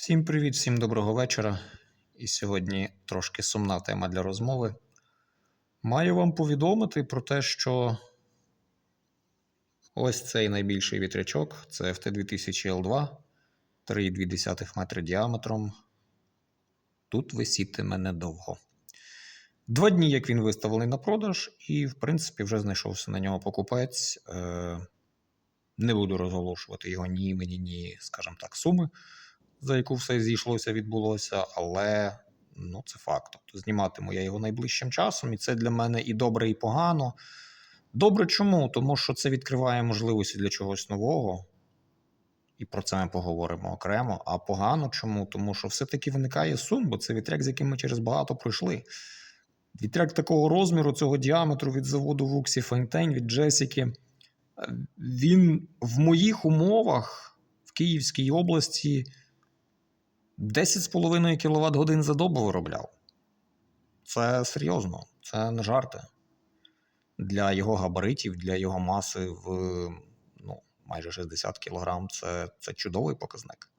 Всім привіт, всім доброго вечора. І сьогодні трошки сумна тема для розмови. Маю вам повідомити про те, що ось цей найбільший вітрячок це FT2000L2, 3,2 метри діаметром. Тут висітиме недовго. Два дні, як він виставлений на продаж, і, в принципі, вже знайшовся на нього покупець. Е, Не буду розголошувати його ні імені, ні, скажімо так, суми за яку все зійшлося, відбулося, але ну, це факт. Тобто зніматиму я його найближчим часом, і це для мене і добре, і погано. Добре чому? Тому що це відкриває можливості для чогось нового, і про це ми поговоримо окремо. А погано чому? Тому що все-таки виникає сум, бо це вітряк, з яким ми через багато пройшли. Вітряк такого розміру, цього діаметру від заводу Вуксі Фейнтейн, від Джесіки. е, Він в моїх умовах в Київській області 10,5 кВт годин за добу виробляв. Це серйозно, це не жарти. Для його габаритів, для його маси в ну, майже 60 кг це, це чудовий показник.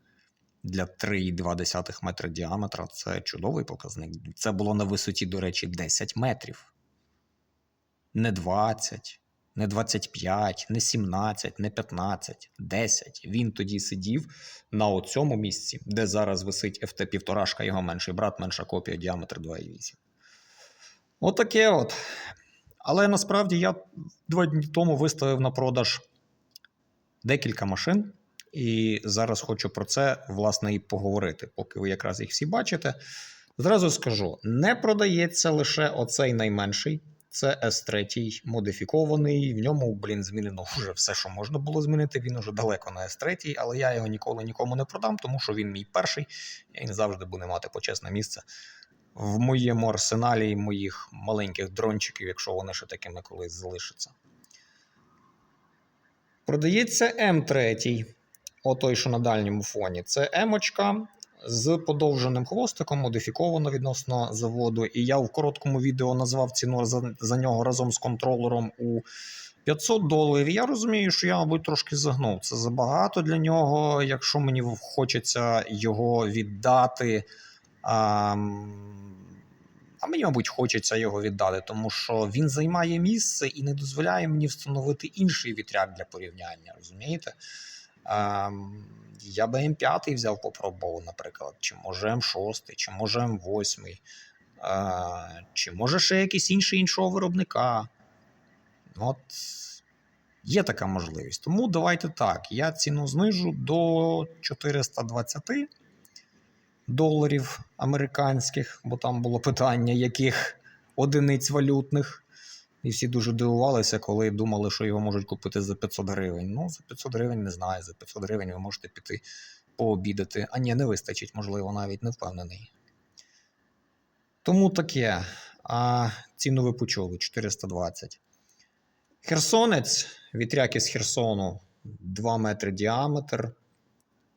Для 3,2 метра діаметра це чудовий показник. Це було на висоті, до речі, 10 метрів. Не 20, не 25, не 17, не 15, 10. Він тоді сидів на оцьому місці, де зараз висить FT-1,5, його менший брат, менша копія, діаметр 2,8. Отаке от. Але насправді я два дні тому виставив на продаж декілька машин. І зараз хочу про це, власне, і поговорити, поки ви якраз їх всі бачите. Зразу скажу: не продається лише оцей найменший. Це S3 модифікований. В ньому, блін, змінено вже все, що можна було змінити. Він уже далеко на S3, але я його ніколи нікому не продам, тому що він мій перший, і він завжди буде мати почесне місце в моєму арсеналі моїх маленьких дрончиків, якщо вони ще такими колись залишаться. Продається М3. Отой, що на дальньому фоні. Це емочка з подовженим хвостиком, модифіковано відносно заводу. І я в короткому відео назвав ціну за, за нього разом з контролером у 500 доларів. Я розумію, що я, мабуть, трошки загнув. Це забагато для нього. Якщо мені хочеться його віддати. А, а мені, мабуть, хочеться його віддати, тому що він займає місце і не дозволяє мені встановити інший вітряк для порівняння. Розумієте? Ем, я би М5 взяв попробував, наприклад, чи може М6, чи може М8, е, чи може ще якийсь інший іншого виробника. От є така можливість. Тому давайте так. Я ціну знижу до 420 доларів американських, бо там було питання, яких одиниць валютних. І всі дуже дивувалися, коли думали, що його можуть купити за 500 гривень. Ну, за 500 гривень не знаю. За 500 гривень ви можете піти пообідати. А ні, не вистачить, можливо, навіть не впевнений. Тому таке. А ціну ви почули 420. Херсонець, вітряк із Херсону 2 метри діаметр.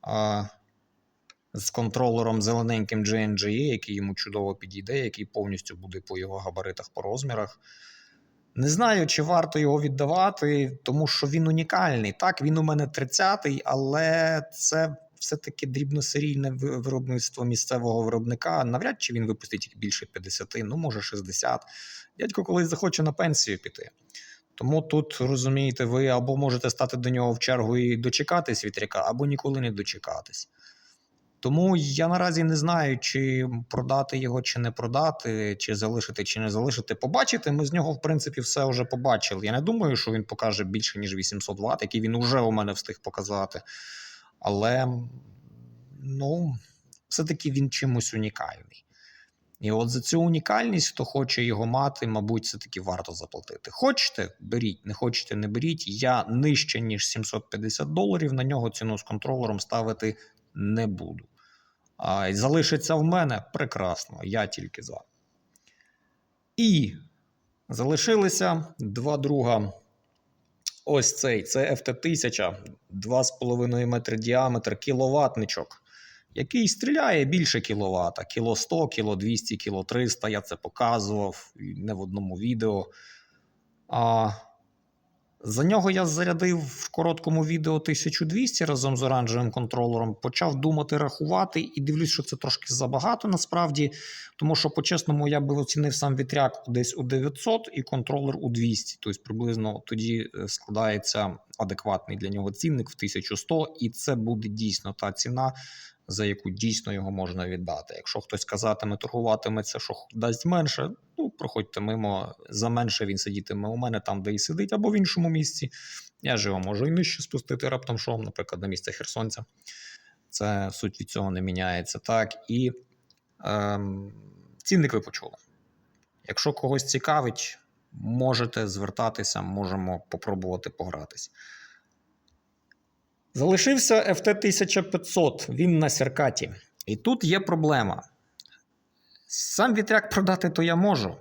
А, з контролером зелененьким GNGE, який йому чудово підійде, який повністю буде по його габаритах, по розмірах. Не знаю, чи варто його віддавати, тому що він унікальний. Так, він у мене 30-й, але це все-таки дрібносерійне виробництво місцевого виробника. Навряд чи він випустить їх більше 50, ну може 60. Дядько колись захоче на пенсію піти. Тому тут розумієте, ви або можете стати до нього в чергу і дочекатись вітряка, або ніколи не дочекатись. Тому я наразі не знаю, чи продати його, чи не продати, чи залишити, чи не залишити. Побачити, ми з нього, в принципі, все вже побачили. Я не думаю, що він покаже більше, ніж 800 Вт, який він уже у мене встиг показати. Але ну, все-таки він чимось унікальний. І от за цю унікальність, хто хоче його мати, мабуть, все-таки варто заплатити. Хочете, беріть, не хочете, не беріть. Я нижче, ніж 750 доларів. На нього ціну з контролером ставити не буду. А, й залишиться в мене прекрасно, я тільки за. І залишилися два друга. Ось цей це FT1000, 2,5 метри діаметр, кіловатничок, який стріляє більше кіловата, кіло 100, кіло 200, кіло 300. Я це показував не в одному відео. А За нього я зарядив в короткому відео 1200 разом з оранжевим контролером. Почав думати рахувати і дивлюсь, що це трошки забагато насправді. Тому що, по-чесному, я би оцінив сам вітряк десь у 900 і контролер у 200. Тобто приблизно тоді е, складається адекватний для нього цінник в 1100, і це буде дійсно та ціна, за яку дійсно його можна віддати. Якщо хтось казатиме, торгуватиметься, що дасть менше, ну проходьте мимо. За менше він сидітиме у мене там, де і сидить, або в іншому місці. Я ж його можу і нижче спустити раптом шоу, наприклад, на місце Херсонця. Це суть від цього не міняється. Так, і ем, цінник ви почули. Якщо когось цікавить, можете звертатися, можемо попробувати погратись. Залишився FT 1500, він на сіркаті. І тут є проблема. Сам вітряк продати то я можу,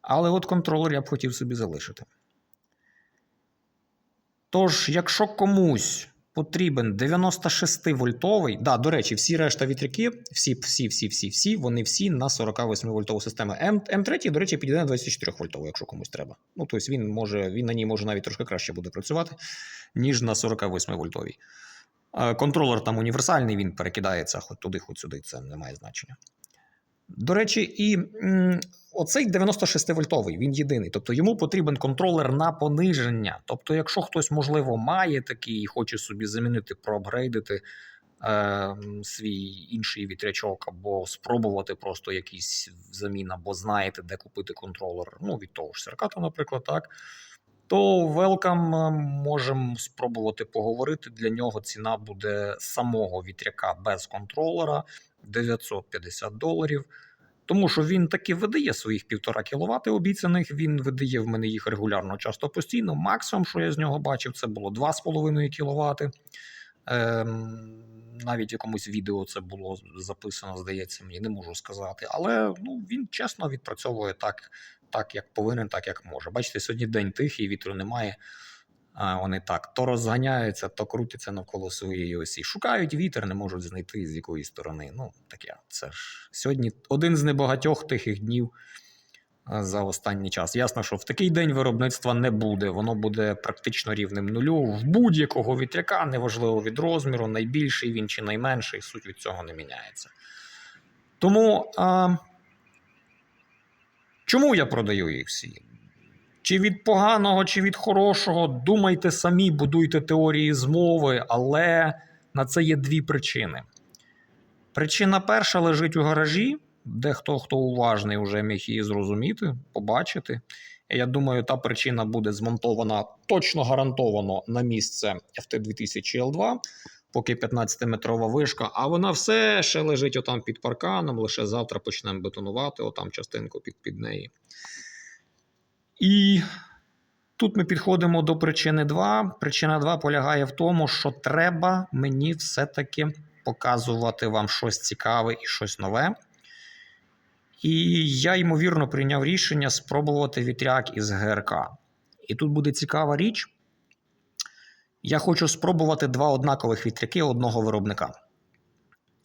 але от контролер я б хотів собі залишити. Тож, якщо комусь потрібен 96 вольтовий, да, до речі, всі решта вітряки, всі, всі, всі, всі, всі, вони всі на 48 вольтову систему. М, М3, до речі, підійде на 24 вольтову, якщо комусь треба. Ну, тобто він може, він на ній може навіть трошки краще буде працювати, ніж на 48 вольтовій. Е, Контролер там універсальний, він перекидається хоч туди, хоч сюди, це не має значення. До речі, і оцей 96-вольтовий, він єдиний. Тобто йому потрібен контролер на пониження. Тобто, якщо хтось, можливо, має такий і хоче собі замінити, проапгрейдити е, свій інший вітрячок, або спробувати просто якийсь замін, або знаєте, де купити контролер, ну, від того ж Серката, наприклад, так. То welcome, можемо спробувати поговорити. Для нього ціна буде самого вітряка без контролера 950 доларів. Тому що він таки видає своїх 1,5 кВт обіцяних. Він видає в мене їх регулярно, часто постійно. Максимум, що я з нього бачив, це було 2,5 кВт. Ем, навіть в якомусь відео це було записано, здається, мені не можу сказати. Але ну, він чесно відпрацьовує так, так, як повинен, так як може. Бачите, сьогодні день тихий, вітру немає. Вони так то розганяються, то крутяться навколо своєї осі. Шукають вітер, не можуть знайти з якої сторони. Ну, таке. Це ж сьогодні один з небагатьох тихих днів за останній час. Ясно, що в такий день виробництва не буде. Воно буде практично рівним нулю. В будь-якого вітряка, неважливо від розміру, найбільший він чи найменший, суть від цього не міняється. Тому а, чому я продаю їх всі? Чи від поганого, чи від хорошого, думайте самі, будуйте теорії змови, але на це є дві причини. Причина перша лежить у гаражі, де хто хто уважний вже міг її зрозуміти, побачити. Я думаю, та причина буде змонтована точно гарантовано на місце FT2000L2, поки 15-метрова вишка, а вона все ще лежить отам під парканом, лише завтра почнемо бетонувати, отам частинку під, під неї. І тут ми підходимо до причини 2. Причина 2 полягає в тому, що треба мені все-таки показувати вам щось цікаве і щось нове. І я, ймовірно, прийняв рішення спробувати вітряк із ГРК. І тут буде цікава річ. Я хочу спробувати два однакових вітряки одного виробника.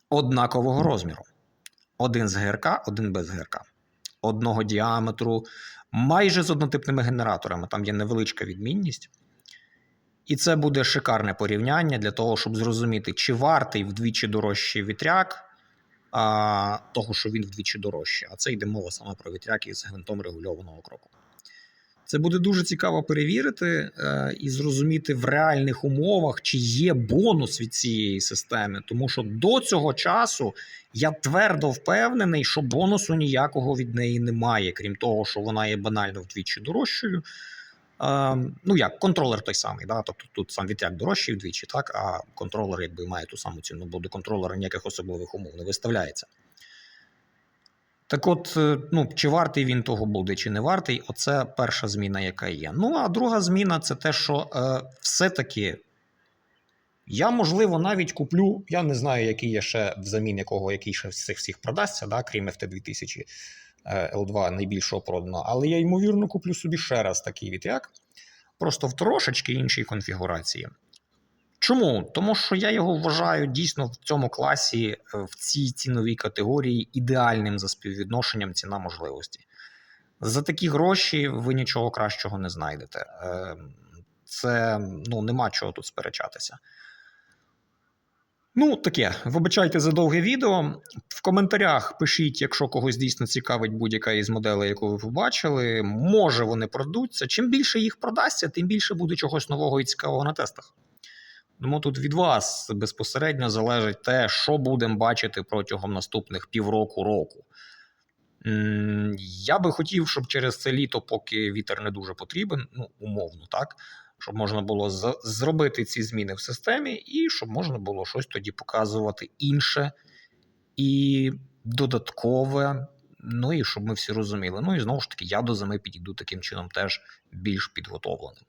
Однакового розміру. Один з ГРК, один без ГРК. Одного діаметру, майже з однотипними генераторами. Там є невеличка відмінність. І це буде шикарне порівняння для того, щоб зрозуміти, чи вартий вдвічі дорожчий вітряк, а, того, що він вдвічі дорожчий. А це йде мова саме про вітряк із гвинтом регульованого кроку. Це буде дуже цікаво перевірити е, і зрозуміти в реальних умовах, чи є бонус від цієї системи. Тому що до цього часу я твердо впевнений, що бонусу ніякого від неї немає, крім того, що вона є банально вдвічі дорожчою. Е, ну як, контролер той самий, да? тобто тут сам вітряк дорожчий вдвічі, так, а контролер якби має ту саму ціну, бо до контролера ніяких особливих умов не виставляється. Так от, е, ну, чи вартий він того буде, чи не вартий, оце перша зміна, яка є. Ну, а друга зміна це те, що е, все-таки я, можливо, навіть куплю, я не знаю, який є ще взамін якого, який ще цих всіх продасться, да, крім FT2000 е, L2 найбільшого продано, але я, ймовірно, куплю собі ще раз такий вітряк, просто в трошечки іншій конфігурації. Чому? Тому що я його вважаю дійсно в цьому класі, е, в цій ціновій категорії ідеальним за співвідношенням ціна можливості. За такі гроші ви нічого кращого не знайдете. Е, Це ну, нема чого тут сперечатися. Ну, таке, вибачайте за довге відео. В коментарях пишіть, якщо когось дійсно цікавить будь-яка із моделей, яку ви побачили. Може вони продуться. Чим більше їх продасться, тим більше буде чогось нового і цікавого на тестах. Тому тут від вас безпосередньо залежить те, що будемо бачити протягом наступних півроку року. Я би хотів, щоб через це літо, поки вітер не дуже потрібен, ну, умовно, так, щоб можна було зробити ці зміни в системі, і щоб можна було щось тоді показувати інше і додаткове. Ну і щоб ми всі розуміли. Ну і знову ж таки, я до зими підійду таким чином теж більш підготовленим.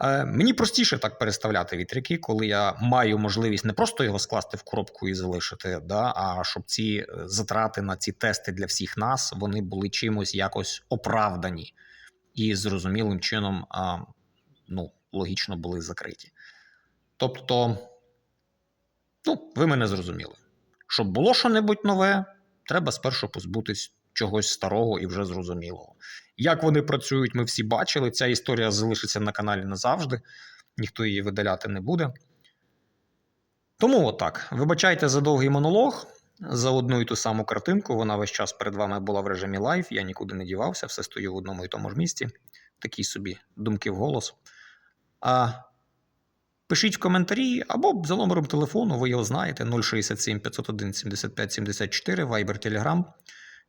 Е, мені простіше так переставляти вітряки, коли я маю можливість не просто його скласти в коробку і залишити, да, а щоб ці е, затрати на ці тести для всіх нас вони були чимось якось оправдані і зрозумілим чином ну, логічно були закриті. Тобто, ну, ви мене зрозуміли. Щоб було що-небудь нове, треба спершу позбутись чогось старого і вже зрозумілого. Як вони працюють, ми всі бачили. Ця історія залишиться на каналі назавжди, ніхто її видаляти не буде. Тому отак. Вибачайте за довгий монолог, за одну і ту саму картинку. Вона весь час перед вами була в режимі лайв, я нікуди не дівався, все стою в одному і тому ж місці. Такі собі думки в голос. А пишіть в коментарі або за номером телефону, ви його знаєте: 067 501 75 74, Viber, Telegram.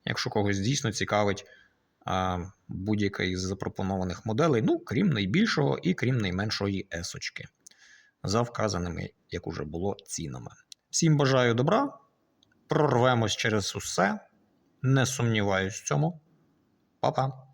Якщо когось дійсно цікавить будь-яка із запропонованих моделей, ну, крім найбільшого і крім найменшої есочки, за вказаними, як уже було, цінами. Всім бажаю добра, прорвемось через усе, не сумніваюсь в цьому. Па-па!